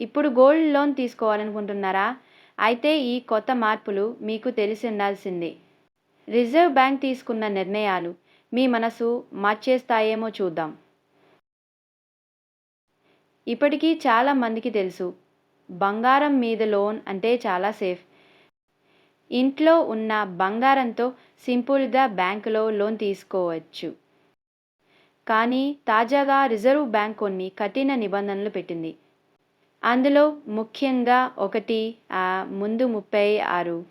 ఇప్పుడు gold loan తీసుకోవాలనుకుంటున్నారా? అయితే ఈ కొత్త మార్పులు మీకు తెలిసి ఉండాల్సిందే. రిజర్వ్ బ్యాంక్ తీసుకున్న నిర్ణయాలు మీ మనసు మార్చేస్తాయేమో చూద్దాం. ఇప్పటికీ చాలా మందికి తెలుసు బంగారం మీద లోన్ అంటే చాలా సేఫ్. ఇంట్లో ఉన్న బంగారంతో సింపుల్గా బ్యాంకులో లోన్ తీసుకోవచ్చు. కానీ తాజాగా రిజర్వ్ బ్యాంక్ కొన్ని కఠిన నిబంధనలు పెట్టింది. అందులో ముఖ్యంగా ఒకటి ఆ, ముందు ముప్పై ఆరు.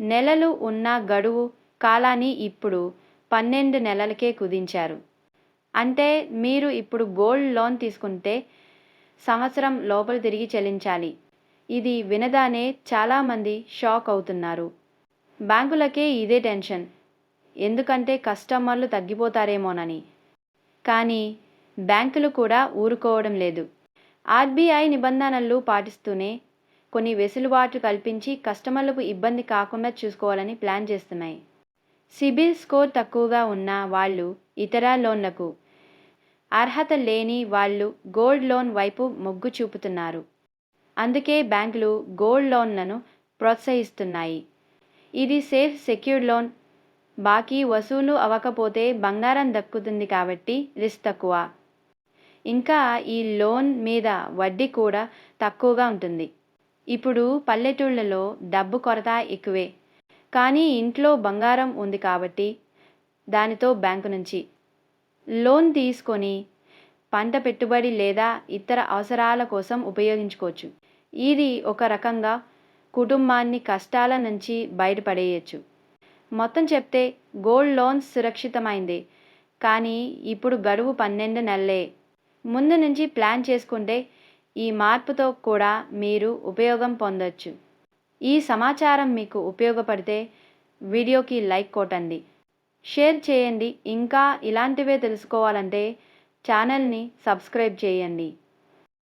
నెలలు ఉన్న గడువు కాలాన్ని ఇప్పుడు పన్నెండు నెలలకే కుదించారు. అంటే మీరు ఇప్పుడు గోల్డ్ లోన్ తీసుకుంటే సంవత్సరం లోపల తిరిగి చెల్లించాలి. ఇది వినదానే చాలామంది షాక్ అవుతున్నారు. బ్యాంకులకే ఇదే టెన్షన్. ఎందుకంటే కస్టమర్లు తగ్గిపోతారేమోనని. కానీ బ్యాంకులు కూడా ఊరుకోవడం లేదు. ఆర్బీఐ నిబంధనలు పాటిస్తూనే కొన్ని వెసులుబాటు కల్పించి కస్టమర్లకు ఇబ్బంది కాకుండా చూసుకోవాలని ప్లాన్ చేస్తున్నాయి. సిబిల్ స్కోర్ తక్కువగా ఉన్న వాళ్ళు ఇతర లోన్లకు అర్హత లేని వాళ్ళు గోల్డ్ లోన్ వైపు మొగ్గు చూపుతున్నారు. అందుకే బ్యాంకులు గోల్డ్ లోన్లను ప్రోత్సహిస్తున్నాయి. ఇది సేఫ్ సెక్యూర్డ్ లోన్. బాకీ వసూలు అవ్వకపోతే బంగారం దక్కుతుంది కాబట్టి రిస్క్ తక్కువ. ఇంకా ఈ లోన్ మీద వడ్డీ కూడా తక్కువగా ఉంటుంది. ఇప్పుడు పల్లెటూళ్ళలో డబ్బు కొరత ఎక్కువే. కానీ ఇంట్లో బంగారం ఉంది కాబట్టి దానితో బ్యాంకు నుంచి లోన్ తీసుకొని పంట పెట్టుబడి లేదా ఇతర అవసరాల కోసం ఉపయోగించుకోవచ్చు. ఇది ఒక రకంగా కుటుంబాన్ని కష్టాల నుంచి బయటపడేయచ్చు. మొత్తం చెప్తే గోల్డ్ లోన్ సురక్షితమైంది. కానీ ఇప్పుడు గడువు పన్నెండు నెలలే. ముందు నుంచి ప్లాన్ చేసుకుంటే ఈ మార్పుతో కూడా మీరు ఉపయోగం పొందొచ్చు. ఈ సమాచారం మీకు ఉపయోగపడితే వీడియోకి లైక్ కొట్టండి. షేర్ చేయండి. ఇంకా ఇలాంటివే తెలుసుకోవాలంటే ఛానల్ని సబ్స్క్రైబ్ చేయండి.